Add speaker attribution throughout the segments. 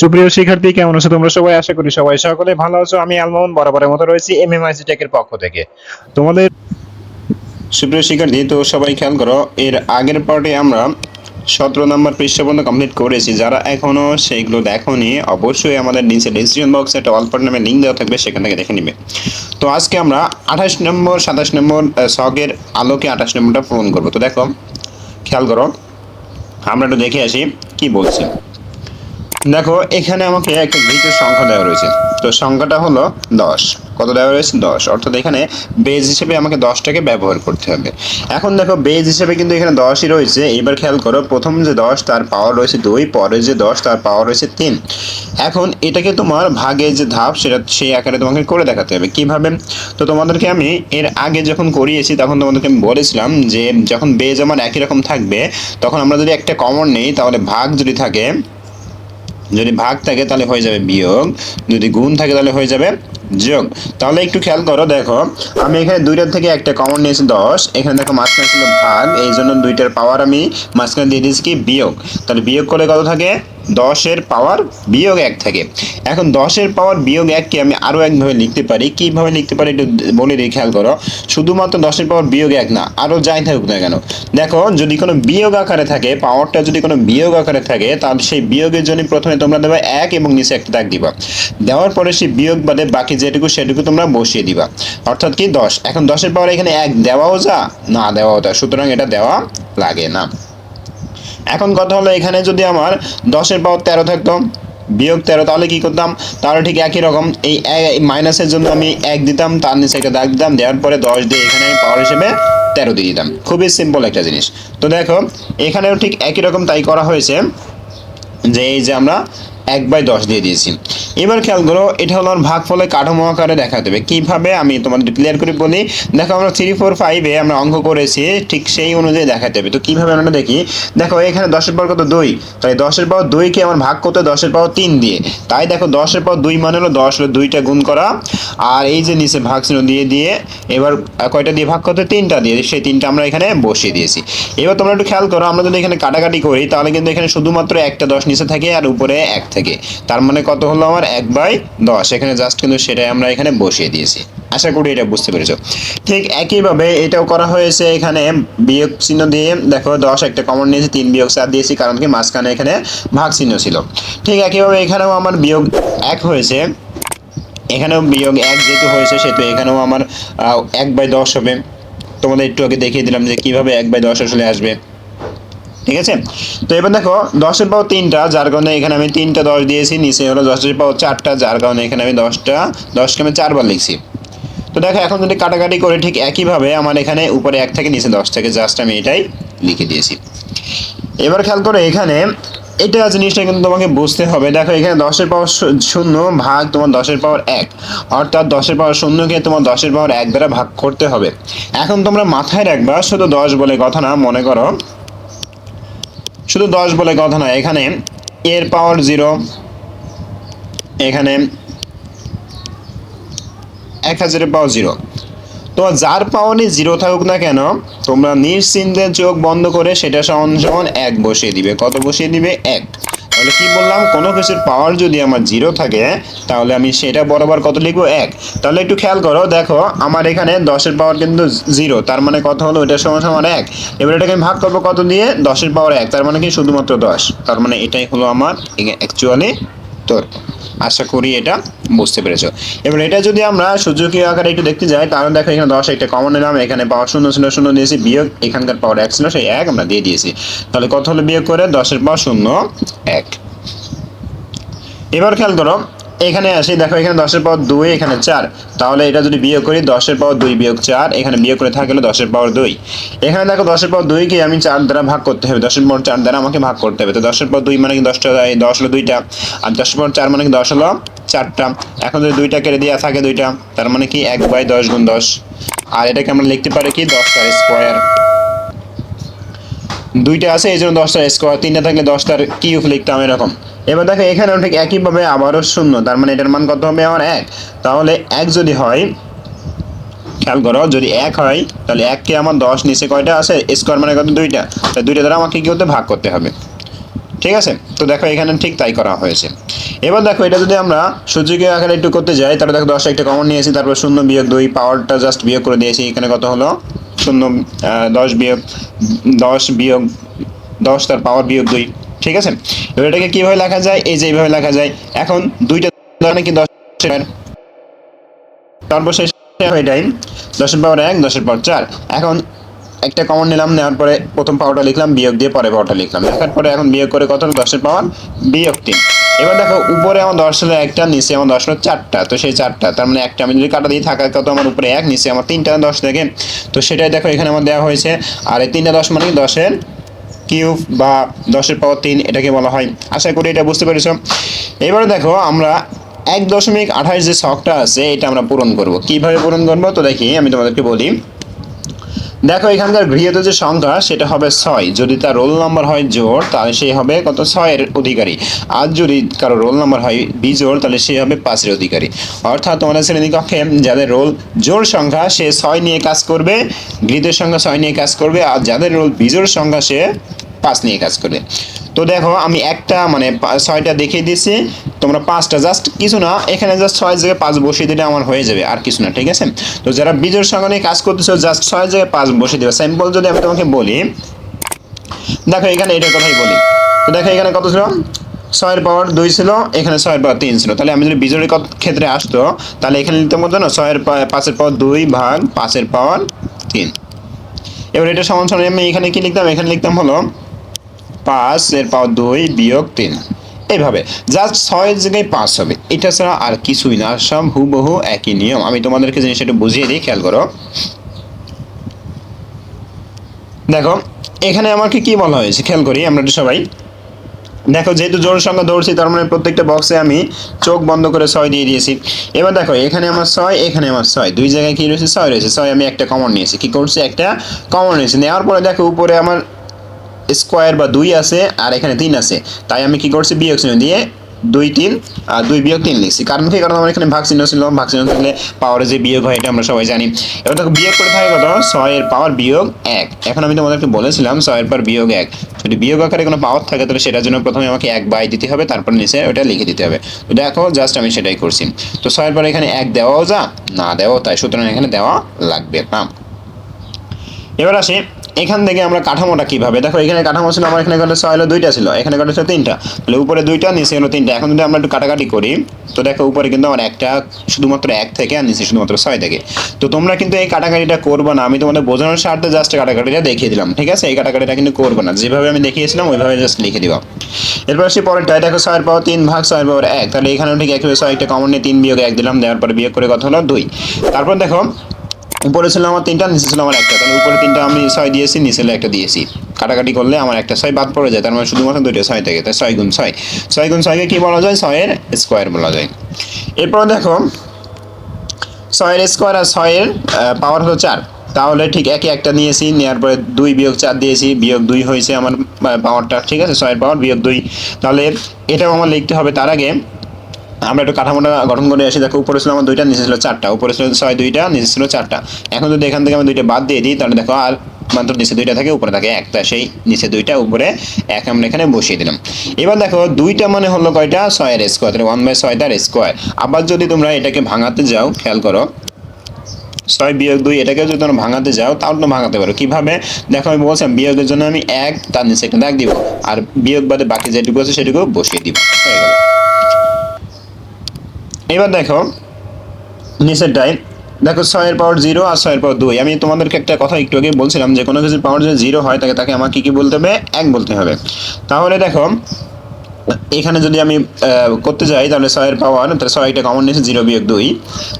Speaker 1: সুপ্রিয় শিক্ষার্থী, কেমন আছো তোমরা সবাই? আশা করি সবাই সকলে ভালো আছো। আমি আলমোহন, বরাবরের মতো রয়েছি এমএমআইসি টেকের পক্ষ থেকে। তোমাদের
Speaker 2: সুপ্রিয় শিক্ষার্থী, তো সবাই খেয়াল করো, এর আগের পার্টে আমরা সতেরো নম্বর পৃষ্ঠা পর্যন্ত কমপ্লিট করেছি। যারা এখনও সেইগুলো দেখোনি, অবশ্যই আমাদের নিচে ডিসিশন বক্সে একটা অল্প নামে লিঙ্ক দেওয়া থাকবে, সেখান থেকে দেখে নিবে। তো আজকে আমরা আঠাশ নম্বর, সাতাশ নম্বর শখের আলোকে আঠাশ নম্বরটা পূরণ করব। তো দেখো, খেয়াল করো, আমরা একটু দেখে আসি, কি বলছে। দেখো, এখানে আমাকে একটা গ্রিকের সংখ্যা দেওয়া রয়েছে। তো সংখ্যাটা হলো দশ। কত দেওয়া রয়েছে? দশ। অর্থাৎ এখানে বেজ হিসেবে আমাকে দশটাকে ব্যবহার করতে হবে। এখন দেখো বেজ হিসেবে কিন্তু এখানে দশই রয়েছে। এবার খেয়াল করো, প্রথম যে দশ, তার পাওয়ার রয়েছে দুই পরে যে দশ, তার পাওয়ার রয়েছে তিন। এখন এটাকে তোমার ভাগে যে ধাপ, সেটা সেই আকারে তোমাকে করে দেখাতে হবে। কীভাবে? তো তোমাদেরকে আমি এর আগে যখন করিয়েছি, তখন তোমাদেরকে আমি বলেছিলাম যে, যখন বেজ আমার একই রকম থাকবে, তখন আমরা যদি একটা কমন নেই, তাহলে ভাগ যদি থাকে যদি ভাগ থাকে তাহলে হয়ে যাবে বিয়োগ, যদি গুণ থাকে তাহলে হয়ে যাবে যোগ। তাহলে একটু খেয়াল করো, দেখো, আমি এখানে দুইটার থেকে একটা কমন নিয়েছি, দশ। এখানে দেখো মাঝখানে ছিল ভাগ এই জন্য দুইটার পাওয়ার আমি মাঝখানে দিয়ে দিয়েছি কি? বিয়োগ। তাহলে বিয়োগ করলে কত থাকে? দশের পাওয়ার বিয়োগ এক থাকে। এখন দশের পাওয়ার বিয়োগ এককে আমি আরও একভাবে লিখতে পারি। কীভাবে লিখতে পারি একটু বলে দিই খেয়াল করো। শুধুমাত্র দশের পাওয়ার বিয়োগ এক না, আরও যাই থাকুক না কেন। দেখো, যদি কোনো বিয়োগ আকারে থাকে, পাওয়ারটা যদি কোনো বিয়োগ আকারে থাকে, তাহলে সেই বিয়োগের জন্য প্রথমে তোমরা দেবে এক এবং নিচে একটা দাগ দিবা। দেওয়ার পরে সেই বিয়োগ বাদে বাকি যেটুকু সেটুকু তোমরা বসিয়ে দিবা। অর্থাৎ কি দশ? এখন দশের পাওয়ার এখানে এক দেওয়াও যা, না দেওয়াও যা সুতরাং এটা দেওয়া লাগে না। এখন কথা হলো এখানে যদি আমার দশের পাওয়ার তেরো থাকতো, বিয়োগ তেরো, তাহলে কী করতাম? তাহলে ঠিক একই রকম, এই মাইনাসের জন্য আমি এক দিতাম, তার নিচে একটা দাগ দিতাম, দেওয়ার পরে দশ দিয়ে এখানে আমি পাওয়ার হিসেবে তেরো দিয়ে দিতাম। খুবই সিম্পল একটা জিনিস। তো দেখো, এখানেও ঠিক একই রকম তাই করা হয়েছে, যে এই যে আমরা এক বাই দশ দিয়ে দিয়েছি। এবার খেয়াল করো, এটা হলো আমার ভাগ ফলে কাঠামো আকারে দেখা দেবে। কীভাবে আমি তোমাদের ক্লিয়ার করে বলি? দেখো আমরা থ্রি ফোর ফাইভে আমরা অঙ্ক করেছি, ঠিক সেই অনুযায়ী দেখা দেবে তো কীভাবে আমরা দেখি? দেখো এখানে দশের পর কত? দুই। তাই দশের পর দুইকে আমার ভাগ করতে দশের পর তিন দিয়ে। তাই দেখো দশের পর দুই মানে হলো দশ হলো দুইটা গুণ করা। আর এই যে নিচে ভাগ ছিল দিয়ে দিয়ে, এবার কয়টা দিয়ে ভাগ করতে? তিনটা দিয়ে। সেই তিনটা আমরা এখানে বসিয়ে দিয়েছি। এবার তোমরা একটু খেয়াল করো, আমরা যদি এখানে কাটাকাটি করি, তাহলে কিন্তু এখানে শুধুমাত্র একটা দশ নিচে থাকে আর উপরে এক থাকে। তার মানে কত হলো আমার? এক বাই দশ। এখানে জাস্ট কিন্তু সেটাই আমরা এখানে বসিয়ে দিয়েছি। আশা করি এটা বুঝতে পেরেছ। ঠিক একইভাবে এটাও করা হয়েছে এখানে বিয়োগ চিহ্ন দিয়ে। দেখো, দশ একটা কমন নিয়েছি, তিন বিয়োগ চার দিয়েছি, কারণ কি মাঝখানে এখানে ভাগ চিহ্ন ছিল। ঠিক একইভাবে এখানেও আমার বিয়োগ এক হয়েছে। এখানেও বিয়োগ এক যেহেতু হয়েছে, সেহেতু এখানেও আমার এক বাই দশ হবে। তোমাদের একটু আগে দেখিয়ে দিলাম যে কীভাবে এক বাই দশ আসলে আসবে। ঠিক আছে? তো এবার দেখো, দশের পাওয়ার তিনটা, যার কারণে এখানে আমি তিনটা দশ দিয়েছি, নিচে হলো দশের পাওয়ার চারটা, যার কারণে এখানে আমি দশটা, দশকে আমি চারবার লিখছি। তো দেখো, এখন যদি কাটাকাটি করে ঠিক একইভাবে আমার এখানে উপরে এক থেকে নিচে দশ থেকে, জাস্ট আমি এটাই লিখে দিয়েছি। এবার খেয়াল করে এখানে, এটা জিনিসটা কিন্তু তোমাকে বুঝতে হবে। দেখো, এখানে দশের পাওয়ার শূন্য ভাগ তোমার দশের পাওয়ার এক। অর্থাৎ দশের পাওয়ার শূন্যকে তোমার দশের পাওয়ার এক দ্বারা ভাগ করতে হবে। এখন তোমরা মাথায় রাখবা, শুধু দশ বলে কথা না, মনে করো শুধু দশ বলে কথা নয়, এখানে এর পাওয়ার জিরো এখানে এক হাজারের পাওয়ার জিরো তো যার পাওয়ারই জিরো থাকুক না কেন, তোমরা নিশ্চিন্তে চোখ বন্ধ করে সেটা সমান সমান এক বসিয়ে দিবে। কত বসিয়ে দিবে? এক। তাহলে কি বললাম? কোনো কিছুর পাওয়ার যদি আমার জিরো থাকে, তাহলে আমি সেটা বরাবর কত লিখব? এক। তাহলে একটু খেয়াল করো, দেখো, আমার এখানে দশের পাওয়ার কিন্তু জিরো তার মানে কত হলো? ওইটার সমান সমান এক। এবার এটাকে আমি ভাগ করব কত দিয়ে? দশের পাওয়ার এক, তার মানে কি শুধুমাত্র দশ? তার মানে এটাই হলো আমার অ্যাকচুয়ালি তোর। আশা করি এটা বুঝতে পেরেছ। এবার এটা যদি আমরা সুযোগী আকারে একটু দেখতে যাই, তাহলে দেখো এখানে দশ একটা কমন নিলাম এখানে পাওয়ার শূন্য শূন্য শূন্য দিয়েছি, বিয়োগ এখানকার পাওয়ার এক ছিল, সেই এক আমরা দিয়ে দিয়েছি। তাহলে কত হলো বিয়োগ করে? দশের পাওয়ার শূন্য এক। এবার খেয়াল করো এখানে আসি, দেখো এখানে দশের পাওয়ার দুই, এখানে চার। তাহলে এটা যদি বিয়োগ করি, দশের পাওয়ার দুই বিয়োগ চার, এখানে বিয়োগ করে থাকলে দশের পাওয়ার দুই। এখানে দেখো দশের পাওয়ার দুইকে আমি চার দ্বারা ভাগ করতে হবে, দশের পাওয়ার চার দ্বারা আমাকে ভাগ করতে হবে। তো দশের পর দুই মানে কি দশটা দশ হলো দুইটা, আর দশের পর চার মানে কি দশ হলো চারটা। এখন যদি দুইটা কেটে দেওয়া থাকে দুইটা, তার মানে কি এক বাই দশ গুণ দশ। আর এটাকে আমরা লিখতে পারি কি দশটার স্কোয়ার। দুইটা আছে, এই জন্য দশটার স্কোয়ার, তিনটা থাকলে দশটার কিউব লিখতাম এরকম। এবার দেখো, এখানেও ঠিক একইভাবে আবারও শূন্য, তার মানে এটার মান কত হবে? আমার এক। তাহলে এক যদি হয়, খেয়াল করো, যদি এক হয়, তাহলে এককে আমার দশ, নিচে কয়টা আছে? স্কোয়ার মানে কত? দুইটা। তাই দুইটা দ্বারা আমাকে কি করতে ভাগ করতে হবে। ঠিক আছে? তো দেখো, এখানে ঠিক তাই করা হয়েছে। এবার দেখো, এটা যদি আমরা সূচকীয় আকারে একটু করতে যাই, তাহলে দেখো, দশ একটা কমন নিয়েছি, তারপর শূন্য বিয়োগ দুই পাওয়ারটা জাস্ট বিয়োগ করে দিয়েছি, এখানে কত হলো? শূন্য দশ বিয়োগ দশ বিয়োগ, দশ তার পাওয়ার বিয়োগ দুই। ঠিক আছে? এবার এটাকে কীভাবে লেখা যায়? এই যে এইভাবে লেখা যায়। এখন দুইটা মানে কি দশ সর্বশেষ এটাই দশের পাওয়ার এক, দশের পাওয়ার চার। এখন একটা কমন নিলাম, নেওয়ার পরে প্রথম পাওয়ারটা লিখলাম, বিয়োগ দিয়ে পরে পাওয়ারটা লিখলাম। লেখার পরে এখন বিয়োগ করে কত দশের পাওয়ার বিয়োগ তিন। এবার দেখো, উপরে আমার দশ হলো একটা, নিচে আমার দশ হলো চারটা। তো সেই চারটা, তার মানে একটা আমি যদি কাটা দিয়ে থাকা কত আমার উপরে এক, নিচে আমার তিনটা, দশ থেকে তো সেটাই দেখো, এখানে আমার দেওয়া হয়েছে। আর এই তিনটা দশ মানে দশের কিউব বা দশের পাওয়ার তিন এটাকে বলা হয়। আশা করি এটা বুঝতে পেরেছ। এবারে দেখো আমরা এক দশমিক আঠাশ যে শখটা আছে, এটা আমরা পূরণ করব। কীভাবে পূরণ করব? তো দেখি, আমি তোমাদেরকে বলি। দেখো, এখানকার গৃহীত যে সংখ্যা সেটা হবে ছয়। যদি তার রোল নাম্বার হয় জোর, তাহলে সে হবে কত? ছয়ের অধিকারী। আর যদি কারও রোল নাম্বার হয় বিজোড়, তাহলে সে হবে পাঁচের অধিকারী। অর্থাৎ তোমাদের শ্রেণীকক্ষে যাদের রোল জোর সংখ্যা, সে ছয় নিয়ে কাজ করবে গৃহীতের সংখ্যা ছয় নিয়ে কাজ করবে, আর যাদের রোল বিজোর সংখ্যা, সে পাঁচ নিয়ে কাজ করবে তো দেখো, আমি একটা মানে ছয়টা দেখিয়ে দিয়েছি তোমরা পাঁচটা, জাস্ট কিছু না, এখানে জাস্ট ছয় জায়গায় পাঁচ বসিয়ে দিলে আমার হয়ে যাবে, আর কিছু না, ঠিক আছে? তো যারা বীজের সঙ্গে নিয়ে কাজ করতেছো, জাস্ট ছয় জায়গায় পাঁচ বসিয়ে দেবে। স্যাম্পল যদি আমি তোমাকে বলি, দেখো এখানে এটার কথাই বলি। তো দেখো এখানে কত ছিল? ছয়ের পাওয়ার দুই ছিল, এখানে ছয়ের পাওয়ার তিন ছিল। তাহলে আমি যদি বিজয়ের ক্ষেত্রে আসতো, তাহলে এখানে নিতে মতো না ছয়ের পাঁচের পাওয়ার দুই ভাগ পাঁচের পাওয়ার তিন। এবার এটা সমান সমান আমি এখানে কি লিখতাম? এখানে লিখতাম হলো পাঁচ এর পাওয়ার দুই, বিয়োগ তিন। এইভাবে জাস্ট ছয়ের জায়গায় পাঁচ হবে। এটা ছাড়া আর কিছুই না। সব হুবহু একই নিয়ম। আমি তোমাদেরকে জিনিসটা একটু বুঝিয়ে দিই, খেয়াল করো। দেখো, এখানে আমাকে কি বলা হয়েছে? খেয়াল করি, আমরা সবাই। দেখো, যেহেতু জোর সংখ্যা দৌড়ছি তার মানে প্রত্যেকটা বক্সে আমি চোখ বন্ধ করে ছয় দিয়ে দিয়েছি। এবার দেখো, এখানে আমার ছয়, এখানে আমার ছয়। দুই জায়গায় কি রয়েছে? ছয় রয়েছে। ছয় আমি একটা কমন নিয়েছি। কি করছি? একটা কমন নিয়েছি। নেওয়ার পরে দেখো, উপরে আমার স্কোয়ার বা দুই আছে আর এখানে তিন আছে। তাই আমি কি করছি? বিয়োগ চিহ্ন দিয়ে দুই তিন, আর দুই বিয়োগ তিন লিখছি। কারণ কি? কারণ আমার এখানে ভাগ চিহ্ন ছিল। ভাগ চিহ্ন থাকলে পাওয়ারে যে বিয়োগ হয়, এটা আমরা সবাই জানি। এবার দেখো, বিয়োগ করে থাকে কত? ছয়ের পাওয়ার বিয়োগ এক। এখন আমি তোমাদেরকে বলেছিলাম, ছয়ের পর বিয়োগ এক। যদি বিয়োগ আকারে কোনো পাওয়ার থাকে, তাহলে সেটার জন্য প্রথমে আমাকে এক বাই দিতে হবে, তারপর নিচে ওটা লিখে দিতে হবে। তো দেখো জাস্ট আমি সেটাই করছি। তো ছয়ের পর এখানে এক দেওয়াও যা, না দেওয়াও তাই। সুতরাং এখানে দেওয়া লাগবে। না এবার আসি এখান থেকে আমরা কাঠামোটা কীভাবে? দেখো, এখানে কাঠামো ছিল, আমার এখানে ছয় হলো, দুইটা ছিল। এখানে কত ছিল তিনটা। তাহলে উপরে দুইটা, নিচে হলো তিনটা। এখন যদি আমরা একটু কাটাকাটি করি, তো দেখো, উপরে কিন্তু আমার একটা, শুধুমাত্র এক থেকে, আর নিচে শুধুমাত্র ছয় থেকে। তো তোমরা কিন্তু এই কাটাকাটিটা করবে না। আমি তোমাদের বোঝানোর স্বার্থে জাস্ট কাটাকাটিটা দেখিয়ে দিলাম, ঠিক আছে? এই কাটাকাটিটা কিন্তু করবে না। যেভাবে আমি দেখিয়েছিলাম, ওইভাবে জাস্ট লিখে দিবা। এরপর আসি পরেরটা। দেখো, ছয়ের পাওয়ার তিন ভাগ, ছয়ের পাওয়ার এক। তাহলে এখানেও ঠিক একইভাবে ছয় একটা কমন নিয়ে তিন বিয়োগ এক দিলাম। দেওয়ার পরে বিয়োগ করে কত হলো? দুই। তারপর দেখো উপরে ছিল আমার তিনটা, নিচে ছিল আমার একটা। তাহলে উপরে তিনটা আমি ছয় দিয়েছি, নিচে একটা দিয়েছি। কাটাকাটি করলে আমার একটা ছয় বাদ পড়ে যায়। তার মানে শুধুমাত্র দুইটা ছয় থেকে। তাই ছয় গুণ ছয়। ছয় গুণ ছয়কে কী বলা যায়? ছয়ের স্কোয়ার বলা যায়। এরপর দেখো, ছয়ের স্কোয়ার আর ছয়ের পাওয়ার হলো চার। তাহলে ঠিক একে একটা নিয়েছি নেওয়ার পরে দুই বিয়োগ চার দিয়েছি, বিয়োগ দুই হয়েছে আমার পাওয়ারটা ঠিক আছে? ছয়ের পাওয়ার বিয়োগ দুই। তাহলে এটাও আমার লিখতে হবে তার আগে আমরা একটু কাঠামোটা গঠন করে আসি। দেখো, উপরে ছিল আমার দুইটা, নিচে ছিল চারটা। উপরে ছিল ছয়, দুইটা, নিচে ছিল চারটা। এখন যদি এখান থেকে আমি দুইটা বাদ দিয়ে দিই, তাহলে দেখো, আর মাত্র নিচে দুইটা থাকে, উপরে থাকে একটা সেই নিচে দুইটা, উপরে এক আমরা এখানে বসিয়ে দিলাম। এবার দেখো, দুইটা মানে হলো কয়টা? ছয়ের স্কোয়ার ওয়ান বাই ছয়টার স্কোয়ার আবার যদি তোমরা এটাকে ভাঙাতে যাও, খেয়াল করো। ছয় বিয়োগ দুই, এটাকে যদি তোমরা ভাঙাতে যাও তাহলে তো ভাঙাতে পারো। কীভাবে? দেখো, আমি বলছিলাম, বিয়োগের জন্য আমি এক, তার নিচে একটা দাগ দিব। আর বিয়োগ বাদে বাকি যেটুকু আছে সেটুকু বসিয়ে দিব। হয়ে গেল। এবার দেখো নিচেরটাই দেখো ছয়ের পাওয়ার জিরো আর ছয়ের পাওয়ার দুই। আমি তোমাদেরকে একটা কথা একটু আগে বলছিলাম যে, কোনো কিছুর পাওয়ার যদি জিরো হয়, তাকে তাকে আমার কী কী বলতে হবে? এক বলতে হবে। তাহলে দেখো, এখানে যদি আমি করতে যাই, তাহলে ছয়ের পাওয়ার, তাহলে ছয়টা কমন নিয়েছে, জিরো বিয়োগ দুই।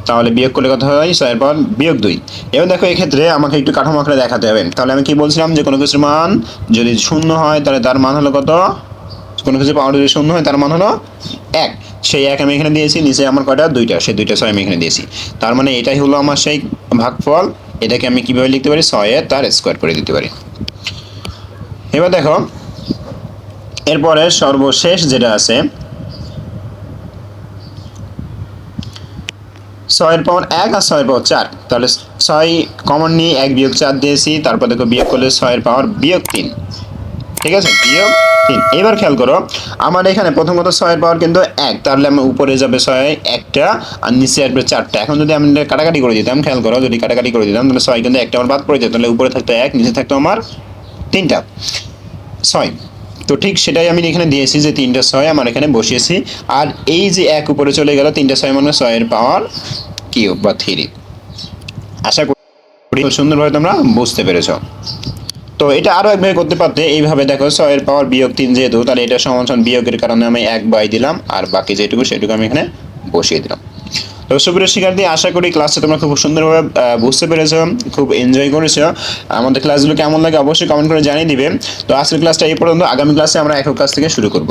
Speaker 2: তাহলে বিয়োগ করলে কথা হয়? ছয়ের পাওয়ার বিয়োগ দুই। এবার দেখো, এক্ষেত্রে আমাকে একটু কাঠামো আকারে দেখাতে হবে। তাহলে আমি কি বলছিলাম যে, কোনো কিছুর মান যদি শূন্য হয়, তাহলে তার মান হলো কত? কোনো কিছু পাওয়ার যদি শূন্য হয়, তার মান হলো এক। সেই এক আমি এখানে দিয়েছি, নিচে আমার কয়টা? দুইটা। সেই দুইটা ছয় আমি এখানে দিয়েছি। তার মানে এটাই হলো আমার সেই ভাগফল। এটাকে আমি কীভাবে লিখতে পারি? ছয়ে তার স্কোয়ার করে দিতে পারি। এবার দেখো, এরপরে সর্বশেষ যেটা আছে, ছয়ের পাওয়ার এক আর ছয়ের পাওয়ার চার। তাহলে ছয় কমন নিয়ে এক বিয়োগ চার দিয়েছি, তারপর দেখো বিয়োগ করলে ছয়ের পাওয়ার বিয়োগ তিন। ঠিক আছে? বিয়োগ তিন। এবার খেয়াল করো, আমার এখানে প্রথমত ছয়ের পাওয়ার কিন্তু এক, তাহলে আমার উপরে যাবে ছয়, একটা, আর নিচে আসবে চারটা। এখন যদি আমি কাটাকাটি করে দিতাম, খেয়াল করো, যদি কাটাকাটি করে দিতাম, তাহলে ছয় কিন্তু একটা আমার বাদ পড়ে যেত, তাহলে উপরে থাকতো এক, নিচে থাকতো আমার তিনটা। ছয়। তো ঠিক সেটাই আমি এখানে দিয়েছি যে তিনটা ছয় আমার এখানে বসিয়েছি। আর এই যে এক উপরে চলে গেল, তিনটা ছয় মানে ছয়ের পাওয়ার কিউব বা থ্রি আশা করি সুন্দরভাবে তোমরা বুঝতে পেরেছ। তো এটা আরও একভাবে করতে পারতে, এইভাবে দেখো ছয়ের পাওয়ার বিয়োগ তিন যেহেতু, তাহলে এটা সমান বিয়োগের কারণে আমি এক বাই দিলাম, আর বাকি যেটুকু সেটুকু আমি এখানে বসিয়ে দিলাম। তো সুপ্রিয় শিক্ষার্থী, আশা করি ক্লাসটা তোমরা খুব সুন্দরভাবে বুঝতে পেরেছ, খুব এনজয় করেছ। আমাদের ক্লাসগুলো কেমন লাগে অবশ্যই কমেন্ট করে জানিয়ে দিবে। তো আজকের ক্লাসটা এই পর্যন্ত, আগামী ক্লাসে আমরা একক ক্লাস থেকে শুরু করব।